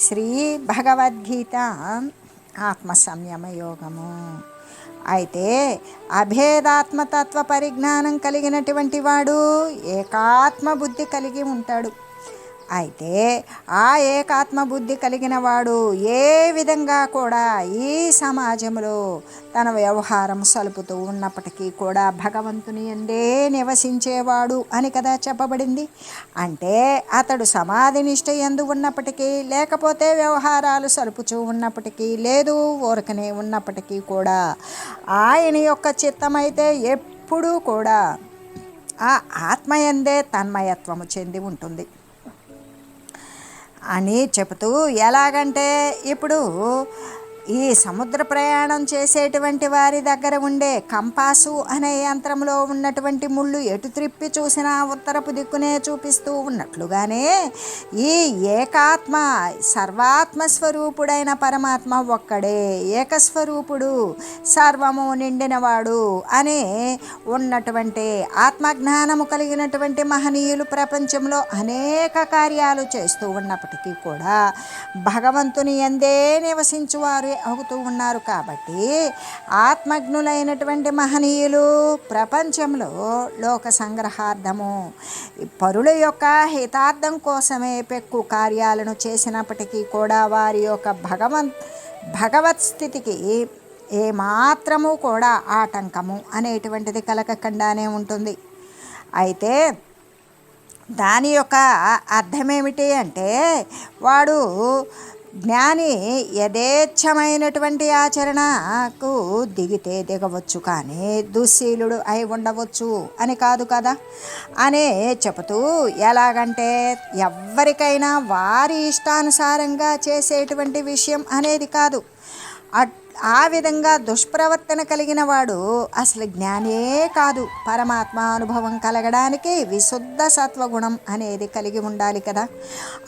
శ్రీ భగవద్గీత ఆత్మ సంయమ యోగము అయితే అభేదాత్మతత్వ పరిజ్ఞానం కలిగినటువంటి వాడు ఏకాత్మ బుద్ధి కలిగి ఉంటాడు. అయితే ఆ ఏకాత్మ బుద్ధి కలిగిన వాడు ఏ విధంగా కూడా ఈ సమాజంలో తన వ్యవహారం సలుపుతూ ఉన్నప్పటికీ కూడా భగవంతుని ఎందే నివసించేవాడు అని కదా చెప్పబడింది. అంటే అతడు సమాధి నిష్ట ఎందు ఉన్నప్పటికీ లేకపోతే వ్యవహారాలు సలుపుచూ ఉన్నప్పటికీ లేదు ఊరకనే ఉన్నప్పటికీ కూడా ఆయన యొక్క చిత్తమైతే ఎప్పుడూ కూడా ఆ ఆత్మయందే తన్మయత్వము చెంది ఉంటుంది. అని చెబుతూ ఎలాగంటే ఇప్పుడు ఈ సముద్ర ప్రయాణం చేసేటువంటి వారి దగ్గర ఉండే కంపాసు అనే యంత్రంలో ఉన్నటువంటి ముళ్ళు ఎటు త్రిప్పి చూసినా ఉత్తరపు దిక్కునే చూపిస్తూ ఉన్నట్లుగానే ఈ ఏకాత్మ సర్వాత్మ స్వరూపుడైన పరమాత్మ ఒక్కడే ఏకస్వరూపుడు సర్వము నిండినవాడు అని ఉన్నటువంటి ఆత్మజ్ఞానము కలిగినటువంటి మహనీయులు ప్రపంచంలో అనేక కార్యాలు చేస్తూ ఉన్నప్పటికీ కూడా భగవంతుని ఎందే నివసించువారు అవుతూ ఉన్నారు కాబట్టి ఆత్మజ్ఞులైనటువంటి మహనీయులు ప్రపంచంలో లోక సంగ్రహార్థము. పరుల యొక్క హితార్థం కోసమే పెక్కు కార్యాలను చేసినప్పటికీ కూడా వారి యొక్క భగవంత్ భగవత్ స్థితికి ఏమాత్రము కూడా ఆటంకము అనేటువంటిది కలకకుండానే ఉంటుంది. అయితే దాని యొక్క అర్థమేమిటి అంటే వాడు జ్ఞాని యథేచ్ఛమైనటువంటి ఆచరణకు దిగితే దిగవచ్చు కానీ దుశ్శీలుడు అయి ఉండవచ్చు అని కాదు కదా? అనే చెబుతూ ఎలాగంటే ఎవరికైనా వారి ఇష్టానుసారంగా చేసేటువంటి విషయం అనేది కాదు. అట్ ఆ విధంగా దుష్ప్రవర్తన కలిగిన వాడు అసలు జ్ఞానే కాదు. పరమాత్మ అనుభవం కలగడానికి విశుద్ధ సత్వగుణం అనేది కలిగి ఉండాలి కదా.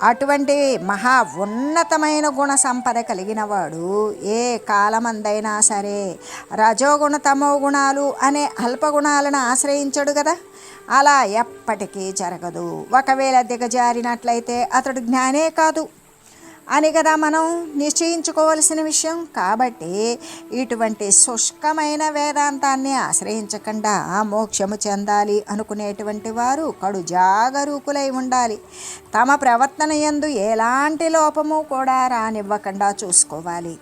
అటువంటి మహా ఉన్నతమైన గుణ సంపద కలిగిన వాడు ఏ కాలమందైనా సరే రజోగుణ తమో గుణాలు అనే అల్పగుణాలను ఆశ్రయించడు కదా. అలా ఎప్పటికీ జరగదు. ఒకవేళ దిగజారినట్లయితే అతడు జ్ఞానే కాదు. అని కదా మనం నిశ్చయించుకోవలసిన విషయం. కాబట్టి ఇటువంటి శుష్కమైన వేదాంతాన్ని ఆశ్రయించకుండా మోక్షము చెందాలి అనుకునేటువంటి వారు కడు జాగరూకులై ఉండాలి. తమ ప్రవర్తన ఎందు ఎలాంటి లోపము కూడా రానివ్వకుండా చూసుకోవాలి.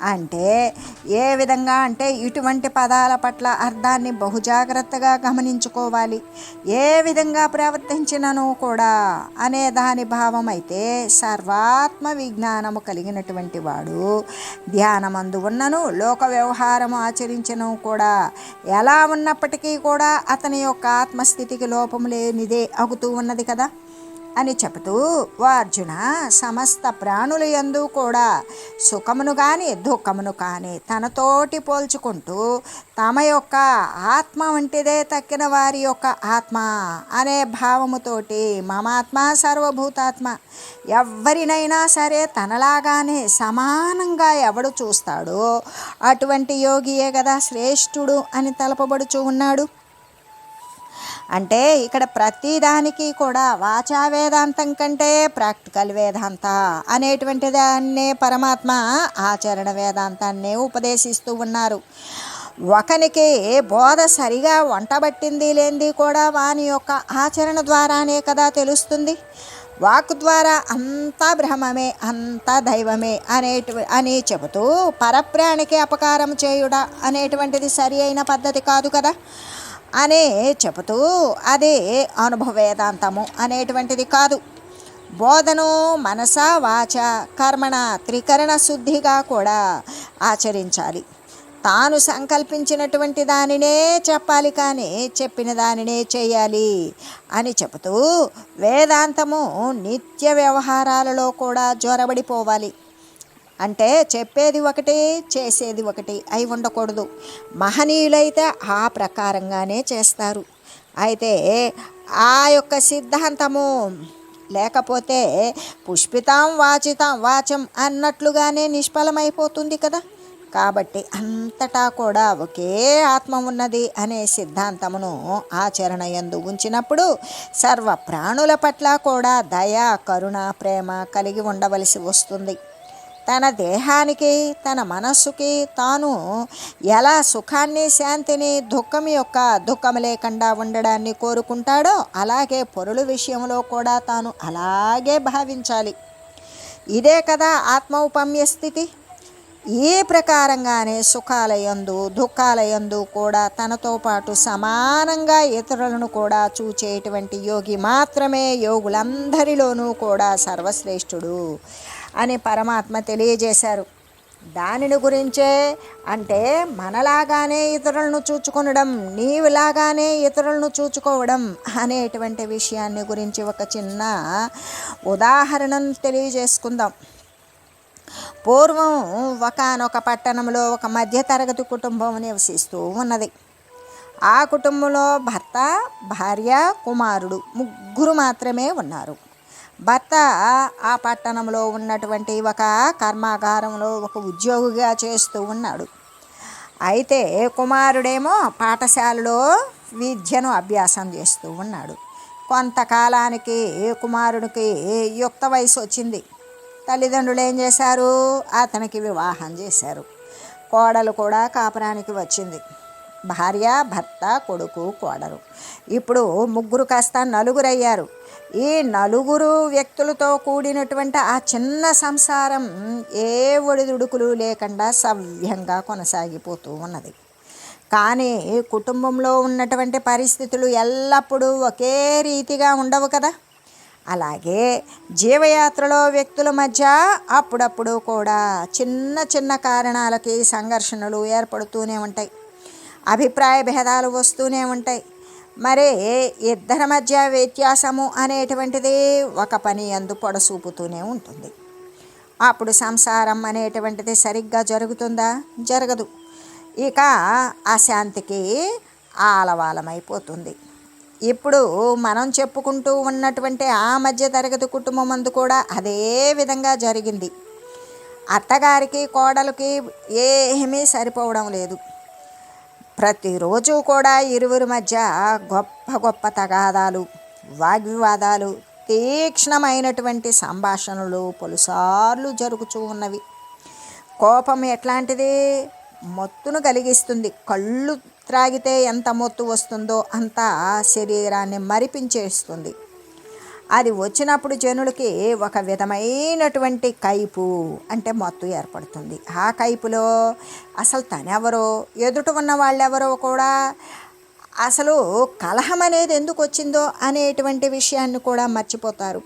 అంటే ఏ విధంగా అంటే ఇటువంటి పదాల పట్ల అర్థాన్ని బహుజాగ్రత్తగా గమనించుకోవాలి. ఏ విధంగా ప్రవర్తించినను కూడా అనే దాని భావం అయితే సర్వాత్మ విజ్ఞానము కలిగినటువంటి వాడు ధ్యానమందు ఉన్నను లోక వ్యవహారము ఆచరించను కూడా ఎలా ఉన్నప్పటికీ కూడా అతని యొక్క ఆత్మస్థితికి లోపం లేనిదే అగుతూ ఉన్నది కదా. అని చెబుతూ ఓ అర్జున సమస్త ప్రాణుల యందు కూడా సుఖమును కానీ దుఃఖమును కానీ తనతోటి పోల్చుకుంటూ తమ యొక్క ఆత్మ వంటిదే తక్కిన వారి యొక్క ఆత్మ అనే భావముతోటి మమాత్మ సర్వభూతాత్మ. ఎవరినైనా సరే తనలాగానే సమానంగా ఎవడు చూస్తాడో అటువంటి యోగియే కదా శ్రేష్ఠుడు అని తలపబడుచు ఉన్నాడు. అంటే ఇక్కడ ప్రతిదానికి కూడా వాచా వేదాంతం కంటే ప్రాక్టికల్ వేదాంత అనేటువంటి దాన్నే పరమాత్మ ఆచరణ వేదాంతాన్నే ఉపదేశిస్తూ ఉన్నారు. ఒకనికి బోధ సరిగా వంటబట్టింది లేనిది కూడా వాని యొక్క ఆచరణ ద్వారానే కదా తెలుస్తుంది. వాక్ ద్వారా అంతా బ్రహ్మమే అంతా దైవమే అనేటు అని చెబుతూ పరప్రాణికి అపకారం చేయుట అనేటువంటిది సరి అయిన పద్ధతి కాదు కదా. అనే చెబుతూ అదే అనుభవ వేదాంతము అనేటువంటిది కాదు. బోధను మనస వాచ కర్మణ త్రికరణ శుద్ధిగా కూడా ఆచరించాలి. తాను సంకల్పించినటువంటి దానినే చెప్పాలి కానీ చెప్పిన దానినే చేయాలి అని చెబుతూ వేదాంతము నిత్య వ్యవహారాలలో కూడా జ్వరబడిపోవాలి అంటే చెప్పేది ఒకటి చేసేది ఒకటి అయి ఉండకూడదు. మహనీయులైతే ఆ ప్రకారంగానే చేస్తారు. అయితే ఆ యొక్క సిద్ధాంతము లేకపోతే పుష్పితాం వాచితాం వాచం అన్నట్లుగానే నిష్ఫలమైపోతుంది కదా. కాబట్టి అంతటా కూడా ఒకే ఆత్మ ఉన్నది అనే సిద్ధాంతమును ఆచరణ ఎందు ఉంచినప్పుడు సర్వ ప్రాణుల పట్ల కూడా దయ కరుణ ప్రేమ కలిగి ఉండవలసి వస్తుంది. తన దేహానికి తన మనస్సుకి తాను ఎలా సుఖాన్ని శాంతిని దుఃఖం యొక్క దుఃఖం లేకుండా ఉండడాన్ని కోరుకుంటాడో అలాగే పొరుల విషయంలో కూడా తాను అలాగే భావించాలి. ఇదే కదా ఆత్మ ఉపమ్య స్థితి. ఈ ప్రకారంగానే సుఖాలయందు దుఃఖాలయందు కూడా తనతో పాటు సమానంగా ఇతరులను కూడా చూచేటువంటి యోగి మాత్రమే యోగులందరిలోనూ కూడా సర్వశ్రేష్ఠుడు. అని పరమాత్మ తెలియజేశారు. దానిని గురించే అంటే మనలాగానే ఇతరులను చూచుకొనడం నీవులాగానే ఇతరులను చూచుకోవడం అనేటువంటి విషయాన్ని గురించి ఒక చిన్న ఉదాహరణను తెలియజేసుకుందాం. పూర్వం ఒకనొక పట్టణంలో ఒక మధ్యతరగతి కుటుంబం నివసిస్తూ ఉన్నది. ఆ కుటుంబంలో భర్త భార్య కుమారుడు ముగ్గురు మాత్రమే ఉన్నారు. భర్త ఆ పట్టణంలో ఉన్నటువంటి ఒక కర్మాగారంలో ఒక ఉద్యోగిగా చేస్తూ ఉన్నాడు. అయితే కుమారుడేమో పాఠశాలలో విద్యను అభ్యాసం చేస్తూ ఉన్నాడు. కొంతకాలానికి కుమారుడికి యుక్త వయసు వచ్చింది. తల్లిదండ్రులు ఏం చేశారు? అతనికి వివాహం చేశారు. కోడలు కూడా కాపురానికి వచ్చింది. భార్య భర్త కొడుకు కోడలు. ఇప్పుడు ముగ్గురు కాస్త నలుగురయ్యారు. ఈ నలుగురు వ్యక్తులతో కూడినటువంటి ఆ చిన్న సంసారం ఏ ఒడిదుడుకులు లేకుండా సవ్యంగా కొనసాగిపోతూ ఉన్నది. కానీ కుటుంబంలో ఉన్నటువంటి పరిస్థితులు ఎల్లప్పుడూ ఒకే రీతిగా ఉండవు కదా. అలాగే జీవయాత్రలో వ్యక్తుల మధ్య అప్పుడప్పుడు కూడా చిన్న చిన్న కారణాలకి సంఘర్షణలు ఏర్పడుతూనే ఉంటాయి. అభిప్రాయ భేదాలు వస్తూనే ఉంటాయి. మరి ఇద్దరి మధ్య వ్యత్యాసము అనేటువంటిది ఒక పని అందు పొడసూపుతూనే ఉంటుంది. అప్పుడు సంసారం అనేటువంటిది సరిగ్గా జరుగుతుందా? జరగదు. ఇక అశాంతికి ఆలవాలమైపోతుంది. ఇప్పుడు మనం చెప్పుకుంటూ ఉన్నటువంటి ఆ మధ్య తరగతి కుటుంబం అందు కూడా అదే విధంగా జరిగింది. అత్తగారికి కోడలికి ఏమీ సరిపోవడం లేదు. ప్రతిరోజు కూడా ఇరువురి మధ్య గొప్ప గొప్ప తగాదాలు వాగ్వివాదాలు తీక్ష్ణమైనటువంటి సంభాషణలు పలుసార్లు జరుగుతూ ఉన్నవి. కోపం ఎట్లాంటిది? మొత్తును కలిగిస్తుంది. కళ్ళు త్రాగితే ఎంత మొత్తు వస్తుందో అంతా శరీరాన్ని మరిపించేస్తుంది. అది వచ్చినప్పుడు జనులకి ఒక విధమైనటువంటి కైపు అంటే మత్తు ఏర్పడుతుంది. ఆ కైపులో అసలు తనెవరో ఎదుట ఉన్న వాళ్ళెవరో కూడా అసలు కలహం అనేది ఎందుకు వచ్చిందో అనేటువంటి విషయాన్ని కూడా మర్చిపోతారు.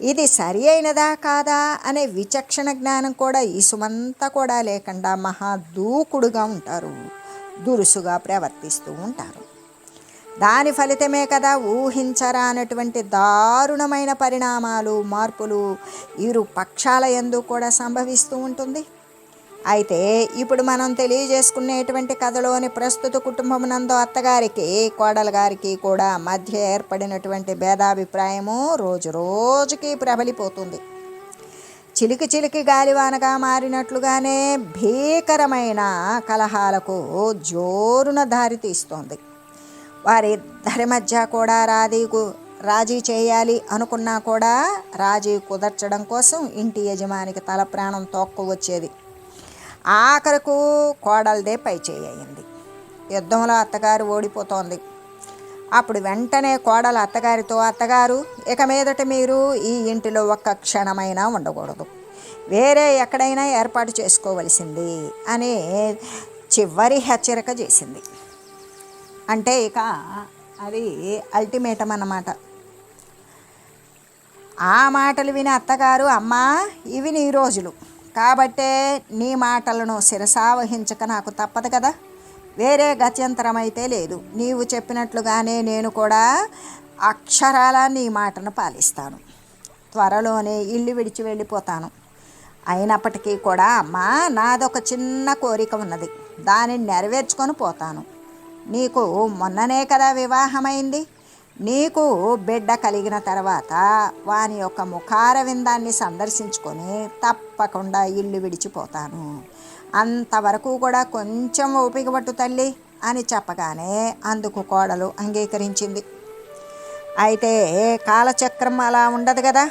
ఇది సరి అయినదా కాదా అనే విచక్షణ జ్ఞానం కూడా ఇసుమంతా కూడా లేకుండా మహా దూకుడుగా ఉంటారు. దురుసుగా ప్రవర్తిస్తూ ఉంటారు. దాని ఫలితమే కదా ఊహించరానటువంటి దారుణమైన పరిణామాలు మార్పులు ఇరు పక్షాల ఎందు కూడా సంభవిస్తూ ఉంటుంది. అయితే ఇప్పుడు మనం తెలియజేసుకునేటువంటి కథలోని ప్రస్తుత కుటుంబం నందు అత్తగారికి కోడల గారికి కూడా మధ్య ఏర్పడినటువంటి భేదాభిప్రాయము రోజు రోజుకి ప్రబలిపోతుంది. చిలికి చిలికి గాలివానగా మారినట్లుగానే భీకరమైన కలహాలకు జోరున దారితీస్తోంది వారిద్దరి మధ్య కూడా రాధీకు రాజీ చేయాలి అనుకున్నా కూడా రాజీ కుదర్చడం కోసం ఇంటి యజమానికి తల ప్రాణం తోక్కు వచ్చేది. ఆఖరకు కోడలదే పై చేయింది యుద్ధంలో అత్తగారు ఓడిపోతోంది. అప్పుడు వెంటనే కోడలు అత్తగారితో అత్తగారు ఇక మీదట మీరు ఈ ఇంటిలో ఒక్క క్షణమైనా ఉండకూడదు. వేరే ఎక్కడైనా ఏర్పాటు చేసుకోవలసింది అని చివరి హెచ్చరిక చేసింది. అంటే ఇక అది అల్టిమేటం అన్నమాట. ఆ మాటలు విని అత్తగారు అమ్మా ఇవి నీ రోజులు. కాబట్టే నీ మాటలను శిరసావహించక నాకు తప్పదు కదా. వేరే గత్యంతరం అయితే లేదు. నీవు చెప్పినట్లుగానే నేను కూడా అక్షరాల నీ మాటను పాలిస్తాను. త్వరలోనే ఇల్లు విడిచి వెళ్ళిపోతాను. అయినప్పటికీ కూడా అమ్మా నాదొక చిన్న కోరిక ఉన్నది. దానిని నెరవేర్చుకొని పోతాను. నీకు మొన్ననే కదా వివాహమైంది. నీకు బిడ్డ కలిగిన తర్వాత వాని యొక్క ముఖార విందాన్ని సందర్శించుకొని తప్పకుండా ఇల్లు విడిచిపోతాను. అంతవరకు కూడా కొంచెం ఓపిక పట్టు తల్లి అని చెప్పగానే అందుకు కోడలు అంగీకరించింది. అయితే కాలచక్రం అలా ఉండదు కదా.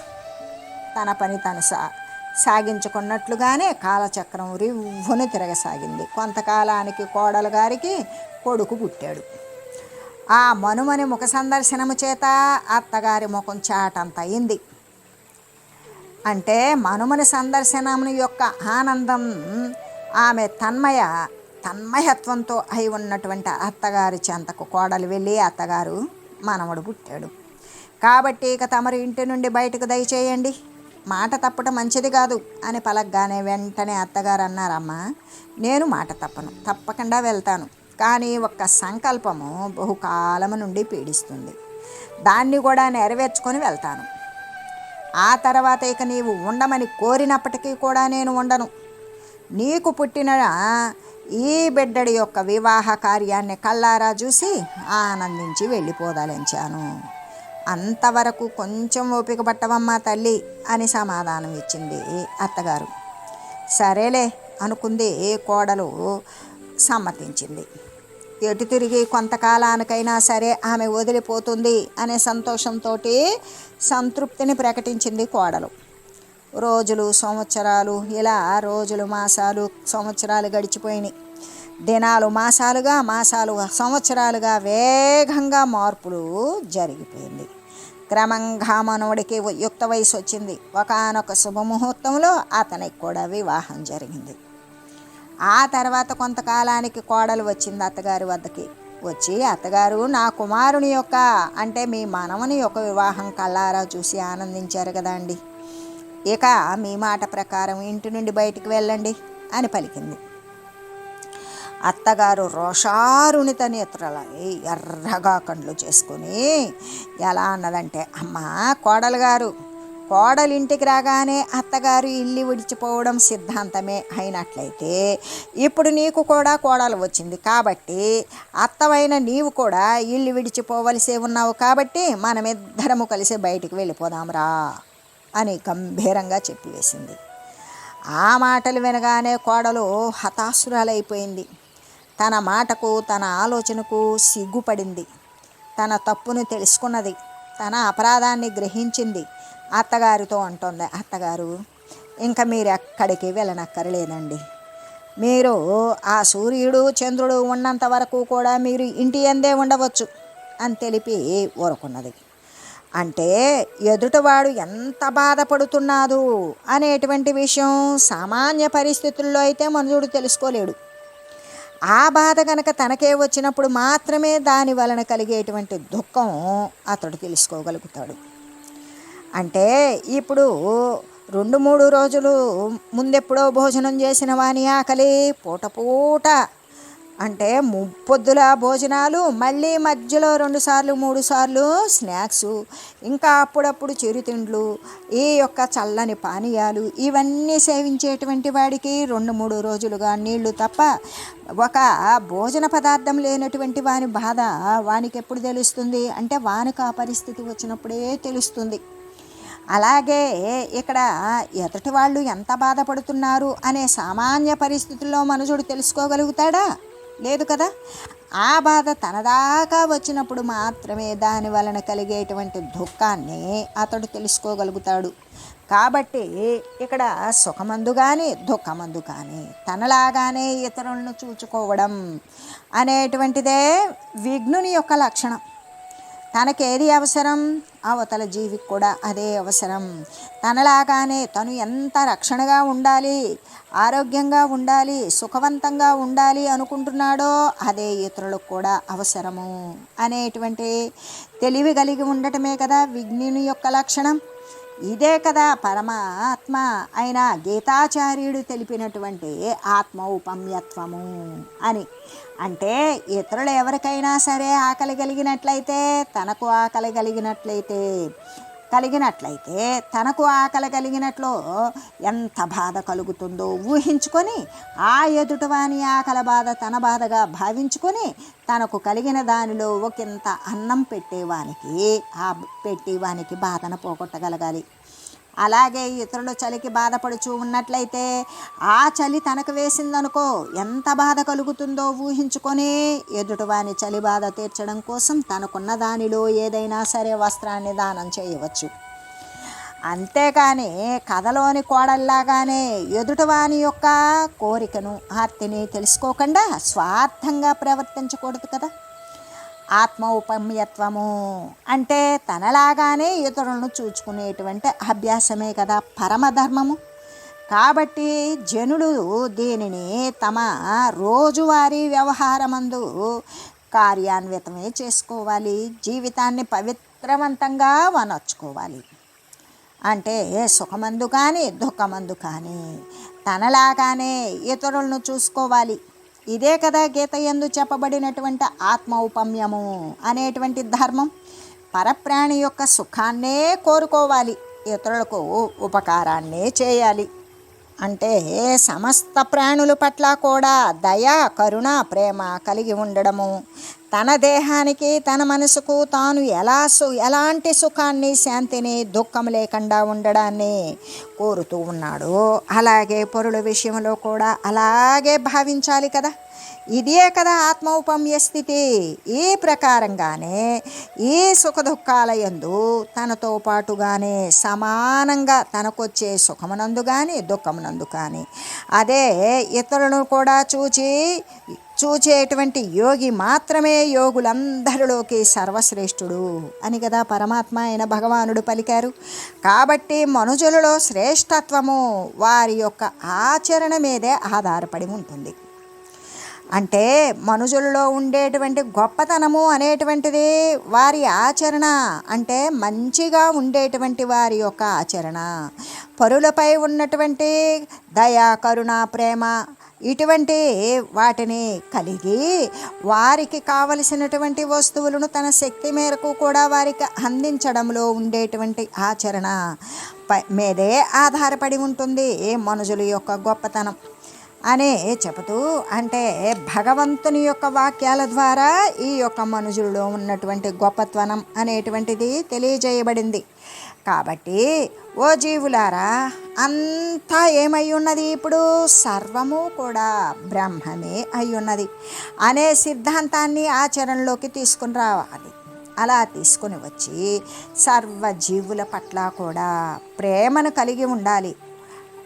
తన పని తను సా సాగించుకున్నట్లుగానే కాలచక్రం రివ్వును తిరగసాగింది. కొంతకాలానికి కోడలు గారికి కొడుకు పుట్టాడు. ఆ మనుమని ముఖ సందర్శనము చేత అత్తగారి ముఖం చాటంత అయింది అంటే మనుమని సందర్శనము యొక్క ఆనందం ఆమె తన్మయ తన్మయత్వంతో అయి ఉన్నటువంటి అత్తగారి చెంతకు కోడలు వెళ్ళి అత్తగారు మనవడు పుట్టాడు. కాబట్టి ఇక తమరి ఇంటి నుండి బయటకు దయచేయండి. మాట తప్పటం మంచిది కాదు అని పలగ్గానే వెంటనే అత్తగారు అన్నారమ్మా నేను మాట తప్పను తప్పకుండా వెళ్తాను. కానీ ఒక్క సంకల్పము బహుకాలము నుండి పీడిస్తుంది. దాన్ని కూడా నెరవేర్చుకొని వెళ్తాను. ఆ తర్వాత ఇక నీవు ఉండమని కోరినప్పటికీ కూడా నేను ఉండను. నీకు పుట్టిన ఈ బిడ్డడి యొక్క వివాహ కార్యాన్ని కల్లారా చూసి ఆనందించి వెళ్ళిపోదలించాను. అంతవరకు కొంచెం ఓపిక పట్టవమ్మా తల్లి అని సమాధానం ఇచ్చింది అత్తగారు. సరేలే అనుకుంది కోడలు సమ్మతించింది. ఎటు తిరిగి కొంతకాలానికైనా సరే ఆమె వదిలిపోతుంది అనే సంతోషంతో సంతృప్తిని ప్రకటించింది కోడలు. రోజులు సంవత్సరాలు ఇలా రోజులు మాసాలు సంవత్సరాలు గడిచిపోయినాయి. దినాలు మాసాలుగా మాసాలు సంవత్సరాలుగా వేగంగా మార్పులు జరిగిపోయింది. క్రమంగా మనవడికి యుక్త వయసు వచ్చింది. ఒకనొక శుభముహూర్తంలో అతనికి కూడా వివాహం జరిగింది. ఆ తర్వాత కొంతకాలానికి కోడలు వచ్చింది అత్తగారి వద్దకి. వచ్చి అత్తగారు నా కుమారుని యొక్క అంటే మీ మనవని యొక్క వివాహం కళ్ళారా చూసి ఆనందించారు కదా అండి. ఇక మీ మాట ప్రకారం ఇంటి నుండి బయటికి వెళ్ళండి అని పలికింది. అత్తగారు రోషారుణిత నేత్రాల ఎర్రగా కండ్లు చేసుకొని ఎలా అన్నదంటే అమ్మా కోడలు గారు కోడలు ఇంటికి రాగానే అత్తగారు ఇల్లు విడిచిపోవడం సిద్ధాంతమే అయినట్లయితే ఇప్పుడు నీకు కూడా కోడలు వచ్చింది కాబట్టి అత్తవైన నీవు కూడా ఇల్లు విడిచిపోవలసి ఉన్నావు కాబట్టి మనమిద్దరము కలిసి బయటికి వెళ్ళిపోదాంరా అని గంభీరంగా చెప్పివేసింది. ఆ మాటలు వినగానే కోడలు హతాశురాలైపోయింది. తన మాటకు తన ఆలోచనకు సిగ్గుపడింది. తన తప్పును తెలుసుకున్నది తన అపరాధాన్ని గ్రహించింది అత్తగారితో అంటుంది అత్తగారు ఇంకా మీరు ఎక్కడికి వెళ్ళనక్కర్లేదండి. మీరు ఆ సూర్యుడు చంద్రుడు ఉన్నంత వరకు కూడా మీరు ఇంటి అందే ఉండవచ్చు అని తెలిపి ఊరుకున్నది. అంటే ఎదుటివాడు ఎంత బాధపడుతున్నాడు అనేటువంటి విషయం సామాన్య పరిస్థితుల్లో అయితే మనుషుడు తెలుసుకోలేడు. ఆ బాధ కనుక తనకే వచ్చినప్పుడు మాత్రమే దాని వలన కలిగేటువంటి దుఃఖం అతడు తెలుసుకోగలుగుతాడు. అంటే ఇప్పుడు రెండు మూడు రోజులు ముందెప్పుడో భోజనం చేసిన వాని ఆకలి పూట పూట. అంటే ముప్పొద్దుల భోజనాలు మళ్ళీ మధ్యలో రెండు సార్లు మూడు సార్లు స్నాక్స్ ఇంకా అప్పుడప్పుడు చిరుతిండ్లు ఈ యొక్క చల్లని పానీయాలు ఇవన్నీ సేవించేటువంటి వాడికి రెండు మూడు రోజులుగా నీళ్ళు తప్ప ఒక భోజన పదార్థం లేనటువంటి వాని బాధ వానికి ఎప్పుడు తెలుస్తుంది? అంటే వానికి ఆ పరిస్థితి వచ్చినప్పుడే తెలుస్తుంది. అలాగే ఇక్కడ ఎదుటి వాళ్ళు ఎంత బాధపడుతున్నారు అనే సామాన్య పరిస్థితుల్లో మనుషుడు తెలుసుకోగలుగుతాడా? లేదు కదా? ఆ బాధ తనదాకా వచ్చినప్పుడు మాత్రమే దాని వలన కలిగేటువంటి దుఃఖాన్ని అతడు తెలుసుకోగలుగుతాడు. కాబట్టి ఇక్కడ సుఖమందు కానీ దుఃఖమందు కానీ తనలాగానే ఇతరులను చూచుకోవడం అనేటువంటిదే విఘ్నుని యొక్క లక్షణం. తనకేది అవసరం? అవతల జీవికి కూడా అదే అవసరం. తనలాగానే తను ఎంత రక్షణగా ఉండాలి ఆరోగ్యంగా ఉండాలి సుఖవంతంగా ఉండాలి అనుకుంటున్నాడో అదే ఇతరులకు కూడా అవసరము అనేటువంటి తెలివి కలిగి ఉండటమే కదా విజ్ఞుని యొక్క లక్షణం. ఇదే కదా పరమాత్మ అయిన గీతాచార్యుడు తెలిపినటువంటి ఆత్మ ఉపమ్యత్వము అని. అంటే ఇతరులు ఎవరికైనా సరే ఆకలి కలిగినట్లయితే తనకు ఆకలి కలిగినట్లయితే కలిగినట్లయితే తనకు ఆకలి కలిగినట్లు ఎంత బాధ కలుగుతుందో ఊహించుకొని ఆ ఎదుటివాని ఆకలి బాధ తన బాధగా భావించుకొని తనకు కలిగిన దానిలో ఒకంత అన్నం పెట్టేవానికి ఆ పెట్టేవానికి బాధను పోగొట్టగలగాలి. అలాగే ఇతరులు చలికి బాధపడుచు ఉన్నట్లయితే ఆ చలి తనకు వేసిందనుకో ఎంత బాధ కలుగుతుందో ఊహించుకొని ఎదుటివాని చలి బాధ తీర్చడం కోసం తనకున్న దానిలో ఏదైనా సరే వస్త్రాన్ని దానం చేయవచ్చు. అంతేకాని కథలోని కోడల్లాగానే ఎదుటివాని యొక్క కోరికను ఆర్తిని తెలుసుకోకుండా స్వార్థంగా ప్రవర్తించకూడదు కదా. ఆత్మ ఉపమ్యత్వము అంటే తనలాగానే ఇతరులను చూచుకునేటువంటి అభ్యాసమే కదా పరమధర్మము. కాబట్టి జనులు దీనిని తమ రోజువారీ వ్యవహారమందు కార్యాన్వితమే చేసుకోవాలి. జీవితాన్ని పవిత్రవంతంగా వనర్చుకోవాలి. అంటే సుఖమందు కానీ దుఃఖమందు కానీ తనలాగానే ఇతరులను చూసుకోవాలి. ఇదే కదా గీత ఎందు చెప్పబడినటువంటి ఆత్మ ఉపమ్యము అనేటువంటి ధర్మం. పరప్రాణి యొక్క సుఖాన్నే కోరుకోవాలి. ఇతరులకు ఉపకారాన్నే చేయాలి. అంటే సమస్త ప్రాణుల పట్ల కూడా దయ కరుణ ప్రేమ కలిగి ఉండడము. తన దేహానికి తన మనసుకు తాను ఎలా సు ఎలాంటి సుఖాన్ని శాంతిని దుఃఖం లేకుండా ఉండడాన్ని కోరుతూ ఉన్నాడు. అలాగే పొరుల విషయంలో కూడా అలాగే భావించాలి కదా. ఇదే కదా ఆత్మౌపమ్య స్థితి. ఈ ప్రకారంగానే ఈ సుఖ యందు తనతో పాటుగానే సమానంగా తనకొచ్చే సుఖమునందు కానీ దుఃఖమునందు కానీ అదే ఇతరులను కూడా చూచి చూచేటువంటి యోగి మాత్రమే యోగులందరిలోకి సర్వశ్రేష్ఠుడు అని కదా పరమాత్మ అయిన భగవానుడు పలికారు. కాబట్టి మనుజులలో శ్రేష్టత్వము వారి యొక్క ఆచరణ మీదే ఆధారపడి ఉంటుంది. అంటే మనుషులలో ఉండేటువంటి గొప్పతనము అనేటువంటిది వారి ఆచరణ అంటే మంచిగా ఉండేటువంటి వారి యొక్క ఆచరణ. పరులపై ఉన్నటువంటి దయ కరుణ ప్రేమ ఇటువంటి వాటిని కలిగి వారికి కావలసినటువంటి వస్తువులను తన శక్తి మేరకు కూడా వారికి అందించడంలో ఉండేటువంటి ఆచరణ మీదే ఆధారపడి ఉంటుంది మనుషుల యొక్క గొప్పతనం. అని చెబుతూ అంటే భగవంతుని యొక్క వాక్యాల ద్వారా ఈ యొక్క మనుషుల్లో ఉన్నటువంటి గొప్పతనం అనేటువంటిది తెలియజేయబడింది. కాబట్టి ఓ జీవులారా అంతా ఏమై ఉన్నది ఇప్పుడు? సర్వము కూడా బ్రహ్మమే అయి ఉన్నది. అనే సిద్ధాంతాన్ని ఆచరణలోకి తీసుకుని రావాలి. అలా తీసుకొని వచ్చి సర్వ జీవుల పట్ల కూడా ప్రేమను కలిగి ఉండాలి.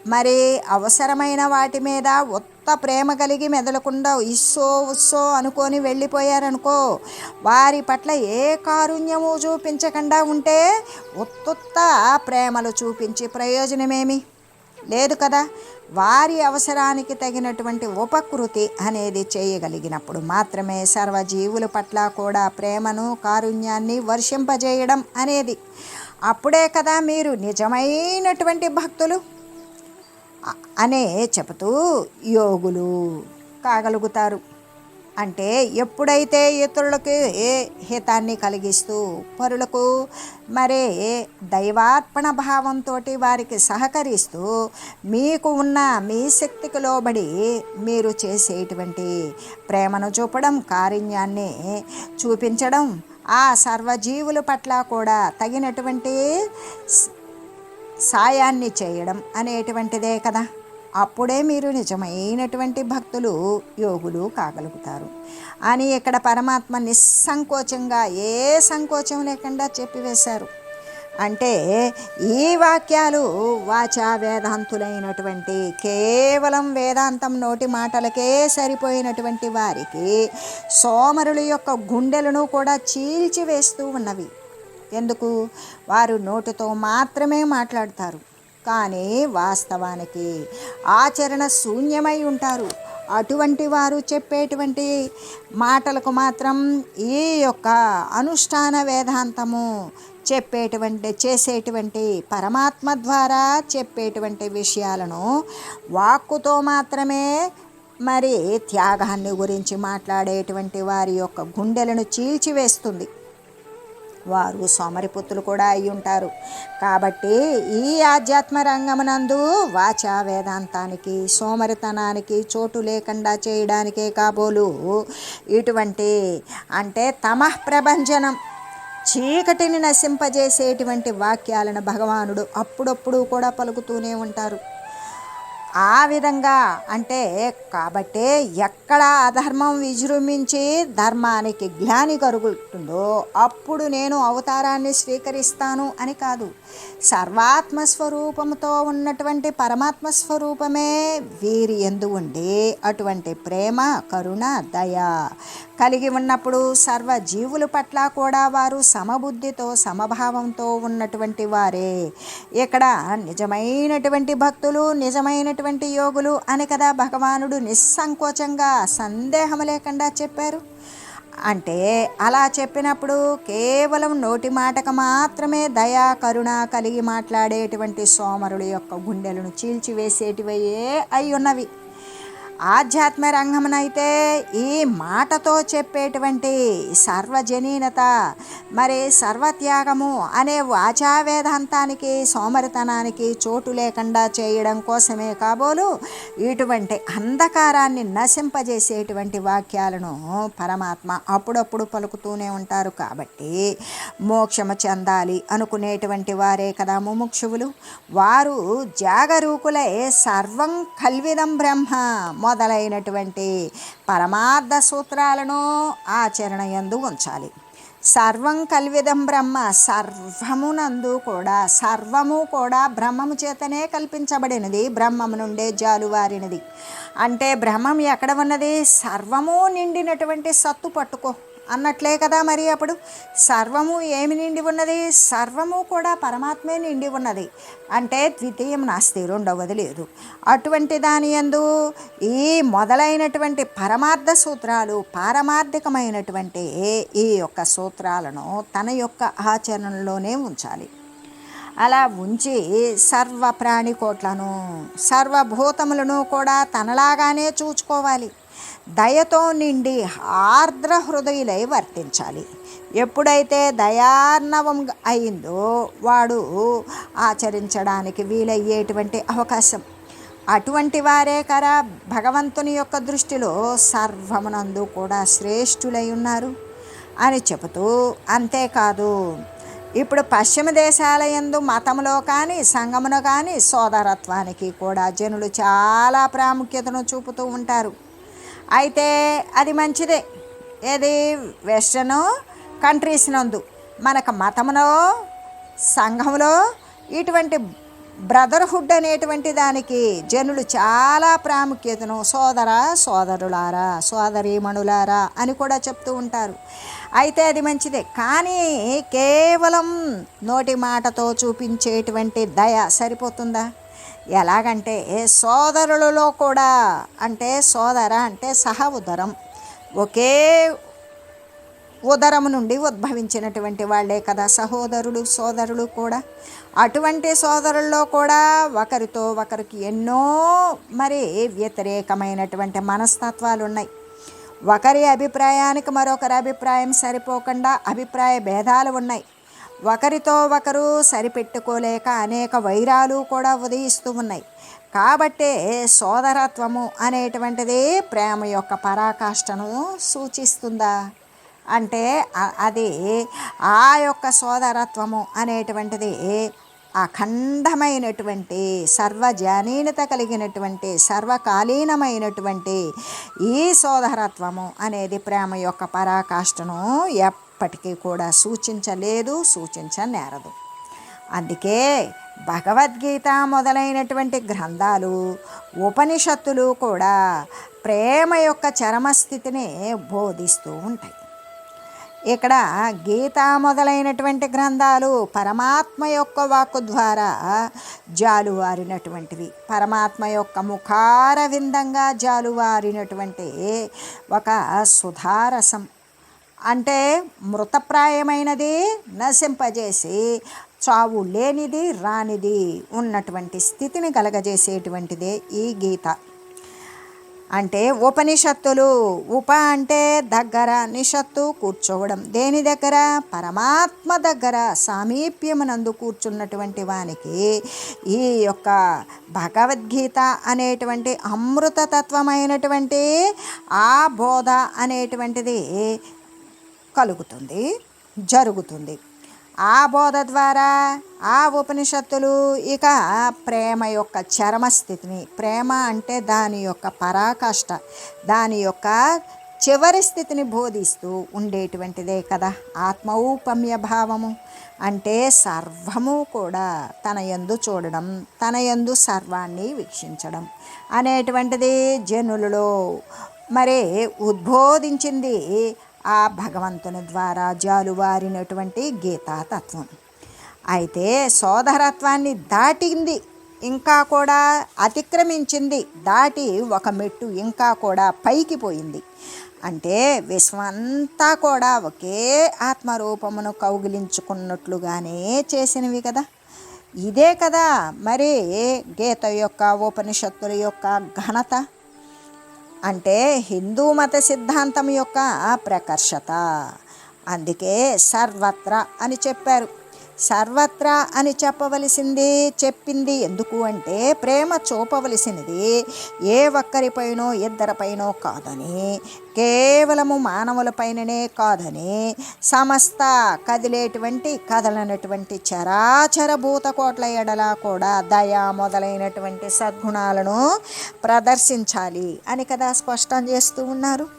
మరి అవసరమైన వాటి మీద ఉత్త ప్రేమ కలిగి మెదలకుండా ఇస్సో ఉస్సో అనుకొని వెళ్ళిపోయారనుకో వారి పట్ల ఏ కారుణ్యము చూపించకుండా ఉంటే ఉత్తుత్త ప్రేమలు చూపించి ప్రయోజనమేమి? లేదు కదా? వారి అవసరానికి తగినటువంటి ఉపకృతి అనేది చేయగలిగినప్పుడు మాత్రమే సర్వజీవుల పట్ల కూడా ప్రేమను కారుణ్యాన్ని వర్షింపజేయడం అనేది. అప్పుడే కదా మీరు నిజమైనటువంటి భక్తులు. అనే చెబుతూ యోగులు కాగలుగుతారు. అంటే ఎప్పుడైతే ఇతరులకు ఏ హితాన్ని కలిగిస్తూ పరులకు మరే దైవార్పణ భావంతో వారికి సహకరిస్తూ మీకు ఉన్న మీ శక్తికి లోబడి మీరు చేసేటువంటి ప్రేమను చూపడం కారుణ్యాన్ని చూపించడం ఆ సర్వజీవుల పట్ల కూడా తగినటువంటి సాయాన్ని చేయడం అనేటువంటిదే కదా. అప్పుడే మీరు నిజమైనటువంటి భక్తులు యోగులు కాగలుగుతారు. అని ఇక్కడ పరమాత్మ నిస్సంకోచంగా ఏ సంకోచం లేకుండా చెప్పివేశారు. అంటే ఈ వాక్యాలు వాచా వేదాంతులైనటువంటి కేవలం వేదాంతం నోటి మాటలకే సరిపోయినటువంటి వారికి సోమరుల యొక్క గుండెలను కూడా చీల్చివేస్తూ ఉన్నవి. ఎందుకు? వారు నోటితో మాత్రమే మాట్లాడతారు. కానీ వాస్తవానికి ఆచరణ శూన్యమై ఉంటారు. అటువంటి వారు చెప్పేటువంటి మాటలకు మాత్రం ఈ యొక్క అనుష్ఠాన వేదాంతము చెప్పేటువంటి చేసేటువంటి పరమాత్మ ద్వారా చెప్పేటువంటి విషయాలను వాక్కుతో మాత్రమే మరి త్యాగాన్ని గురించి మాట్లాడేటువంటి వారి యొక్క గుండెలను చీల్చివేస్తుంది. వారు సోమరిపుత్రులు కూడా అయి ఉంటారు. కాబట్టి ఈ ఆధ్యాత్మ రంగమునందు వాచా వేదాంతానికి సోమరితనానికి చోటు లేకుండా చేయడానికే కాబోలు. ఇటువంటి అంటే తమః ప్రభంజనం చీకటిని నశింపజేసేటువంటి వాక్యాలను భగవానుడు అప్పుడప్పుడు కూడా పలుకుతూనే ఉంటారు. ఆ విధంగా అంటే కాబట్టే ఎక్కడ అధర్మం విజృంభించి ధర్మానికి గ్లాని కరుగుతుందో అప్పుడు నేను అవతారాన్ని స్వీకరిస్తాను అని కాదు. సర్వాత్మ స్వరూపంతో ఉన్నటువంటి పరమాత్మ స్వరూపమే వీరి ఎందు ఉండి అటువంటి ప్రేమ కరుణ దయ కలిగి ఉన్నప్పుడు సర్వ జీవుల పట్ల కూడా వారు సమబుద్ధితో సమభావంతో ఉన్నటువంటి వారే. ఇక్కడ నిజమైనటువంటి భక్తులు నిజమైన ఉన్నటువంటి యోగులు అని కదా భగవానుడు నిస్సంకోచంగా సందేహం లేకుండా చెప్పారు. అంటే అలా చెప్పినప్పుడు కేవలం నోటి మాటకు మాత్రమే దయా కరుణ కలిగి మాట్లాడేటువంటి సోమరుడు యొక్క గుండెలను చీల్చివేసేటివయే అయి ఉన్నవి ఆధ్యాత్మ రంగమునైతే ఈ మాటతో చెప్పేటువంటి సర్వజనీనత మరి సర్వత్యాగము అనే వాచా వేదాంతానికి సోమరితనానికి చోటు లేకుండా చేయడం కోసమే కాబోలు ఇటువంటి అంధకారాన్ని నశింపజేసేటువంటి వాక్యాలను పరమాత్మ అప్పుడప్పుడు పలుకుతూనే ఉంటారు కాబట్టి మోక్షము చెందాలి అనుకునేటువంటి వారే కదా ముముక్షువులు. వారు జాగరూకులై సర్వం కల్విదం బ్రహ్మ. మొదలైనటువంటి పరమార్థ సూత్రాలను ఆచరణ ఎందు ఉంచాలి. సర్వం కల్విదం బ్రహ్మ సర్వమునందు కూడా సర్వము కూడా బ్రహ్మము చేతనే కల్పించబడినది బ్రహ్మము నుండే జాలువారినది. అంటే బ్రహ్మం ఎక్కడ ఉన్నది? సర్వము నిండినటువంటి సత్తు పట్టుకో. అన్నట్లే కదా మరి అప్పుడు. సర్వము ఏమి నిండి ఉన్నది? సర్వము కూడా పరమాత్మే నిండి ఉన్నది. అంటే ద్వితీయం నాస్తి రెండవది లేదు. అటువంటి దాని యందు ఈ మొదలైనటువంటి పరమార్థ సూత్రాలు పారమార్థికమైనటువంటి ఈ యొక్క సూత్రాలను తన యొక్క ఆచరణలోనే ఉంచాలి. అలా ఉంచి సర్వ ప్రాణికోట్లను సర్వభూతములను కూడా తనలాగానే చూచుకోవాలి. దయతో నిండి ఆర్ద్ర హృదయులై వర్తించాలి. ఎప్పుడైతే దయార్ణవం అయిందో వాడు ఆచరించడానికి వీలయ్యేటువంటి అవకాశం. అటువంటి వారే కరా భగవంతుని యొక్క దృష్టిలో సర్వమునందు కూడా శ్రేష్ఠులై ఉన్నారు అని చెబుతూ అంతేకాదు ఇప్పుడు పశ్చిమ దేశాల ఎందు మతంలో కానీ సంగమున కానీ సోదరత్వానికి కూడా జనులు చాలా ప్రాముఖ్యతను చూపుతూ ఉంటారు. అయితే అది మంచిదే. ఏది? వెస్టర్న్ కంట్రీస్ నందు. మనకు మతంలో సంఘంలో ఇటువంటి బ్రదర్హుడ్ అనేటువంటి దానికి జనులు చాలా ప్రాముఖ్యతను. సోదర సోదరులారా సోదరీమణులారా అని కూడా చెప్తూ ఉంటారు. అయితే అది మంచిదే. కానీ కేవలం నోటి మాటతో చూపించేటువంటి దయ సరిపోతుందా? ఎలాగంటే సోదరులలో కూడా అంటే సోదర అంటే సహ ఉదరం. ఒకే ఉదరం నుండి ఉద్భవించినటువంటి వాళ్ళే కదా సహోదరుడు సోదరులు కూడా. అటువంటి సోదరుల్లో కూడా ఒకరితో ఒకరికి ఎన్నో మరి వ్యతిరేకమైనటువంటి మనస్తత్వాలు ఉన్నాయి. ఒకరి అభిప్రాయానికి మరొకరి అభిప్రాయం సరిపోకుండా అభిప్రాయ భేదాలు ఉన్నాయి. ఒకరితో ఒకరు సరిపెట్టుకోలేక అనేక వైరాలు కూడా ఉదయిస్తూ ఉన్నాయి కాబట్టే సోదరత్వము అనేటువంటిది ప్రేమ యొక్క పరాకాష్ఠను సూచిస్తుందా? అంటే అది ఆ యొక్క సోదరత్వము అనేటువంటిది అఖండమైనటువంటి సర్వజానీనత కలిగినటువంటి సర్వకాలీనమైనటువంటి ఈ సోదరత్వము అనేది ప్రేమ యొక్క పరాకాష్ఠను ఎప్పటికీ కూడా సూచించలేదు సూచించనేరదు. అందుకే భగవద్గీత మొదలైనటువంటి గ్రంథాలు ఉపనిషత్తులు కూడా ప్రేమ యొక్క చరమస్థితిని బోధిస్తూ ఉంటాయి. ఇక్కడ గీత మొదలైనటువంటి గ్రంథాలు పరమాత్మ యొక్క వాక్కు ద్వారా జాలువారినటువంటివి. పరమాత్మ యొక్క ముఖార విందంగా జాలువారినటువంటి ఒక సుధారసం. అంటే మృతప్రాయమైనది నశింపజేసి చావు లేనిది రానిది ఉన్నటువంటి స్థితిని కలగజేసేటువంటిదే ఈ గీత. అంటే ఉపనిషత్తులు ఉప అంటే దగ్గర నిషత్తు కూర్చోవడం దేని దగ్గర? పరమాత్మ దగ్గర సామీప్యమునందు కూర్చున్నటువంటి వానికి ఈ యొక్క భగవద్గీత అనేటువంటి అమృతతత్వమైనటువంటి ఆ బోధ అనేటువంటిది కలుగుతుంది జరుగుతుంది. ఆ బోధ ద్వారా ఆ ఉపనిషత్తులు ఇక ప్రేమ యొక్క చరమస్థితిని ప్రేమ అంటే దాని యొక్క పరాకాష్ట దాని యొక్క చివరి స్థితిని బోధిస్తూ ఉండేటువంటిదే కదా ఆత్మౌపమ్య భావము. అంటే సర్వము కూడా తన యందు చూడడం తన యందు సర్వాన్ని వీక్షించడం అనేటువంటిది జనులలో మరి ఉద్బోధించింది ఆ భగవంతుని ద్వారా జాలువారినటువంటి గీతాతత్వం. అయితే సోదరత్వాన్ని దాటింది ఇంకా కూడా అతిక్రమించింది దాటి ఒక మెట్టు ఇంకా కూడా పైకి పోయింది. అంటే విశ్వమంతా కూడా ఒకే ఆత్మరూపమును కౌగిలించుకున్నట్లుగానే చేసినవి కదా. ఇదే కదా మరి గీత యొక్క ఉపనిషత్తుల యొక్క ఘనత. అంటే హిందూ మత సిద్ధాంతం యొక్క ప్రకర్షత. అందుకే సర్వత్ర అని చెప్పారు. సర్వత్రా అని చెప్పవలసింది చెప్పింది ఎందుకు అంటే ప్రేమ చూపవలసినది ఏ ఒక్కరిపైనో ఇద్దరిపైనో కాదని కేవలము మానవులపైననే కాదని సమస్త కదిలేటువంటి కదలనటువంటి చరాచర భూతకోట్ల ఎడలా కూడా దయ మొదలైనటువంటి సద్గుణాలను ప్రదర్శించాలి అని కదా స్పష్టం చేస్తూ ఉన్నారు.